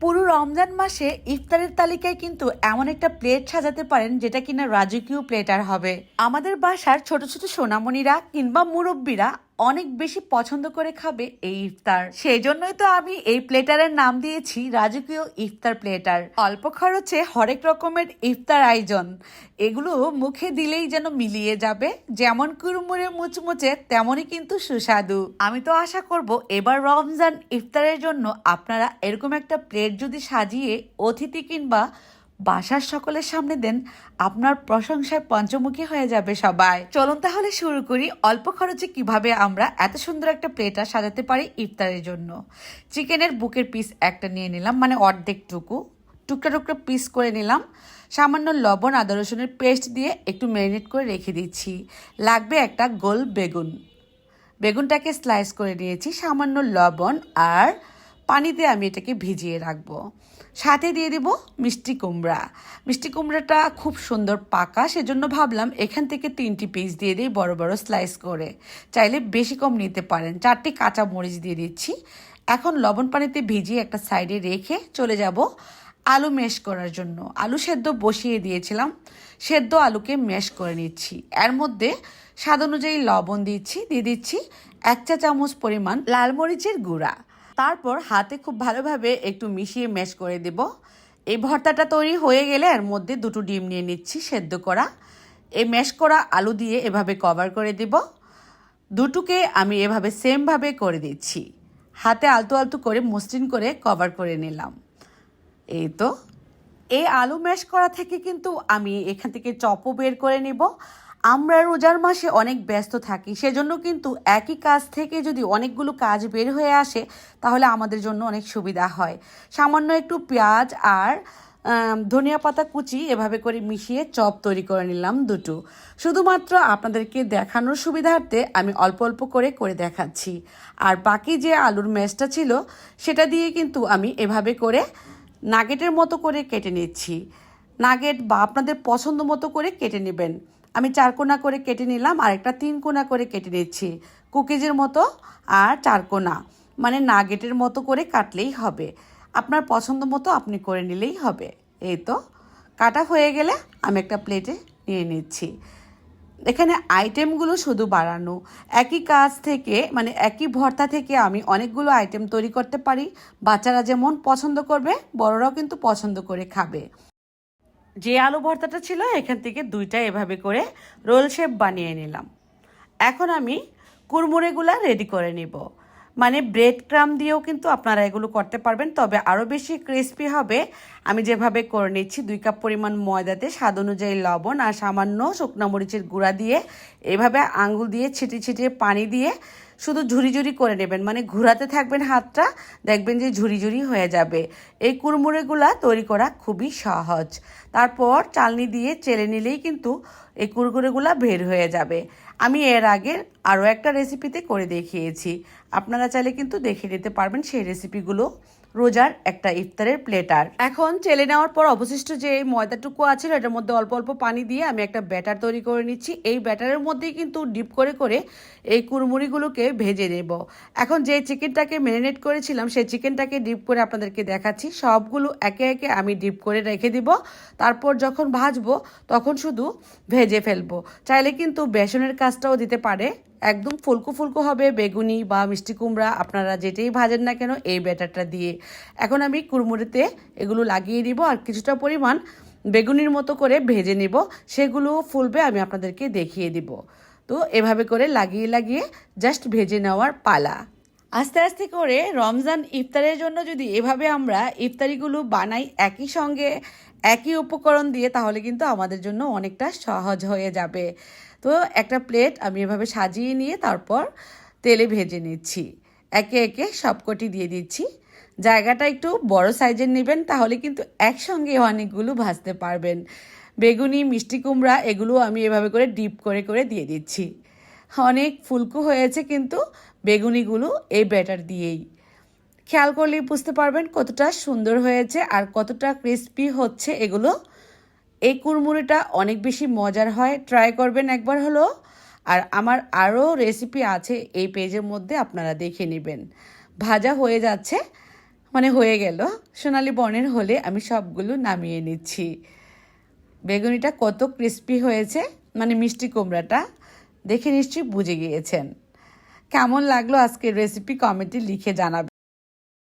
পুরো রমজান মাসে ইফতারের তালিকায় কিন্তু এমন একটা প্লেট সাজাতে পারেন যেটা কিনা রাজকীয় প্লেটার হবে। আমাদের বাসার ছোট ছোট সোনামণিরা কিংবা মুরব্বীরা অনেক বেশি পছন্দ করে খাবে এই ইফতার। সেই জন্যই তো আমি এই প্লেটারের নাম দিয়েছি, রাজকীয় ইফতার প্লেটার। অল্প খরচে হরেক রকমের ইফতার আয়োজন। এগুলো মুখে দিলেই যেন মিলিয়ে যাবে, যেমন কুরমুরে মুচমুচে, তেমনই কিন্তু সুস্বাদু। আমি তো আশা করব এবার রমজান ইফতারের জন্য আপনারা এরকম একটা প্লেট যদি সাজিয়ে, অতিথি কিংবা বাসার সকলের সামনে দেন, আপনার প্রশংসায় পঞ্চমুখী হয়ে যাবে সবাই। চলুন তাহলে শুরু করি, অল্প খরচে কীভাবে আমরা এত সুন্দর একটা প্লেটার সাজাতে পারি ইফতারের জন্য। চিকেনের বুকের পিস একটা নিয়ে নিলাম মানে অর্ধেকটুকু। টুকরা টুকরা পিস করে নিলাম। সামান্য লবণ, আদা, রসুনের পেস্ট দিয়ে একটু ম্যারিনেট করে রেখে দিচ্ছি। লাগবে একটা গোল বেগুন। বেগুনটাকে স্লাইস করে নিয়েছি, সামান্য লবণ আর পানিতে আমি এটাকে ভিজিয়ে রাখব। সাথে দিয়ে দিব মিষ্টি কুমড়া। মিষ্টি কুমড়াটা খুব সুন্দর পাকা, সেজন্য ভাবলাম এখান থেকে তিনটি পিস দিয়ে দিই বড় বড় স্লাইস করে। চাইলে বেশি কম নিতে পারেন। চারটি কাঁচা মরিচ দিয়ে দিচ্ছি। এখন লবণ পানিতে ভিজিয়ে একটা সাইডে রেখে চলে যাব আলু ম্যাশ করার জন্য। আলু সেদ্ধ বসিয়ে দিয়েছিলাম। সেদ্ধ আলুকে ম্যাশ করে নিচ্ছি। এর মধ্যে স্বাদ অনুযায়ী লবণ দিচ্ছি, দিয়ে দিচ্ছি এক চা চামচ পরিমাণ লাল মরিচের গুঁড়া। তারপর হাতে খুব ভালোভাবে একটু মিশিয়ে ম্যাশ করে দেব। এই ভর্তাটা তৈরি হয়ে গেলে এর মধ্যে দুটো ডিম নিয়ে নিচ্ছি সেদ্ধ করা। এই ম্যাশ করা আলু দিয়ে এভাবে কভার করে দেব। দুটোকে আমি এভাবে সেমভাবে করে দিচ্ছি। হাতে আলতু আলতু করে মসৃণ করে কভার করে নিলাম। এই তো। এই আলু ম্যাশ করা থেকে কিন্তু আমি এখান থেকে চপও বের করে নিব। আমরা রোজার মাসে অনেক ব্যস্ত থাকি, সেজন্য কিন্তু একই কাজ থেকে যদি অনেকগুলো কাজ বের হয়ে আসে, তাহলে আমাদের জন্য অনেক সুবিধা হয়। সামান্য একটু পেঁয়াজ আর ধনিয়া পাতা কুচি এভাবে করে মিশিয়ে চপ তৈরি করে নিলাম দুটো। শুধুমাত্র আপনাদেরকে দেখানোর সুবিধার্থে আমি অল্প অল্প করে করে দেখাচ্ছি। আর বাকি যে আলুর ম্যাশটা ছিল, সেটা দিয়ে কিন্তু আমি এভাবে করে নাগেটের মতো করে কেটে নিচ্ছি। নাগেট বা আপনাদের পছন্দ মতো করে কেটে নেবেন। আমি চার কোনা করে কেটে নিলাম আর একটা তিন কোনা করে কেটে নিচ্ছি। কুকিজের মতো আর চার কোনা মানে নাগেটের মতো করে কাটলেই হবে। আপনার পছন্দ মতো আপনি করে নিলেই হবে। এই তো, কাটা হয়ে গেলে আমি একটা প্লেটে নিয়ে নিচ্ছি। এখানে আইটেমগুলো শুধু বাড়ানো। একই কাজ থেকে মানে একই ভর্তা থেকে আমি অনেকগুলো আইটেম তৈরি করতে পারি। বাচ্চারা যেমন পছন্দ করবে, বড়রাও কিন্তু পছন্দ করে খাবে। যে আলু ভর্তাটা ছিল, এখান থেকে দুইটা এভাবে করে রোল শেপ বানিয়ে নিলাম। এখন আমি কুরমুড়েগুলা রেডি করে নিব। মানে ব্রেড ক্রাম দিয়েও কিন্তু আপনারা এগুলো করতে পারবেন, তবে আরও বেশি ক্রিস্পি হবে। আমি যেভাবে করে নিচ্ছি, দুই কাপ পরিমাণ ময়দাতে স্বাদ অনুযায়ী লবণ আর সামান্য শুকনা মরিচের গুঁড়া দিয়ে, এভাবে আঙুল দিয়ে ছিটিয়ে ছিটিয়ে পানি দিয়ে শুধু ঝুরি ঝুরি করে নেবেন মানে ঘুরাতে থাকবেন হাতটা, দেখবেন যে ঝুরি ঝুরি হয়ে যাবে। এই কুড়মুড়েগুলা তৈরি করা খুবই সহজ। তারপর চালনি দিয়ে চেলে নিলেই কিন্তু এই কুড়কুড়েগুলা বের হয়ে যাবে। আমি এর আগে আরও একটা রেসিপিতে করে দেখিয়েছি। আপনারা চাইলে কিন্তু দেখে নিতে পারবেন সেই রেসিপিগুলো রোজার একটা ইফতারের প্লেটার এখন চেলে নেওয়ার পর অবশিষ্ট যে ময়দাটুকু আছে এটার মধ্যে অল্প অল্প পানি দিয়ে আমি একটা ব্যাটার তৈরি করে নিচ্ছি। এই ব্যাটারের মধ্যেই কিন্তু ডিপ করে করে এই কুড়মুড়িগুলোকে ভেজে নেব। এখন যে চিকেনটাকে ম্যারিনেট করেছিলাম, সেই চিকেনটাকে ডিপ করে আপনাদেরকে দেখাচ্ছি। সবগুলো একে একে আমি ডিপ করে রেখে দিব। তারপর যখন ভাজবো, তখন শুধু ভেজে ফেলব। চাইলে কিন্তু বেসনের কাজটাও দিতে পারে। একদম ফুলকো ফুলকো হবে, বেগুনি বা মিষ্টি কুমড়া, আপনারা যেটাই ভাজেন না কেন এই ব্যাটারটা দিয়ে। এখন আমি কুড়মুড়িতে এগুলো লাগিয়ে দিব আর কিছুটা পরিমাণ বেগুনির মতো করে ভেজে নিব, সেগুলো ফুলবে আমি আপনাদেরকে দেখিয়ে দিব। তো এভাবে করে লাগিয়ে লাগিয়ে জাস্ট ভেজে নেওয়ার পালা। আস্তে আস্তে করে রমজান ইফতারের জন্য যদি এভাবে আমরা ইফতারিগুলো বানাই একই সঙ্গে একই উপকরণ দিয়ে তাহলে কিন্তু আমাদের জন্য অনেকটা সহজ হয়ে যাবে। তো একটা প্লেট আমি এভাবে সাজিয়ে নিয়ে তারপর তেলে ভেজে নিচ্ছি। একে একে সবকটি দিয়ে দিচ্ছি। জায়গাটা একটু বড় সাইজের নেবেন, তাহলে কিন্তু একসঙ্গে অনেকগুলো ভাজতে পারবেন। বেগুনি, মিষ্টি কুমড়া, এগুলো আমি এভাবে করে ডিপ করে করে দিয়ে দিচ্ছি। অনেক ফুলকো হয়েছে কিন্তু বেগুনিগুলো এই ব্যাটার দিয়েই। খেয়াল করলেই বুঝতে পারবেন কতটা সুন্দর হয়েছে আর কতটা ক্রিস্পি হচ্ছে এগুলো। এই কুড়মুড়িটা অনেক বেশি মজার হয়। ট্রাই করবেন একবার হলো। আর আমার আরও রেসিপি আছে এই পেজের মধ্যে আপনারা দেখে নেবেন। ভাজা হয়ে যাচ্ছে মানে হয়ে গেল। সোনালি বর্ণের হলে আমি সবগুলো নামিয়ে নিচ্ছি। বেগুনিটা কত ক্রিস্পি হয়েছে মানে মিষ্টি কুমড়াটা, দেখে নিশ্চয়ই বুঝে গিয়েছেন। কেমন লাগল আজকের রেসিপি কমেন্টে লিখে জানাবেন।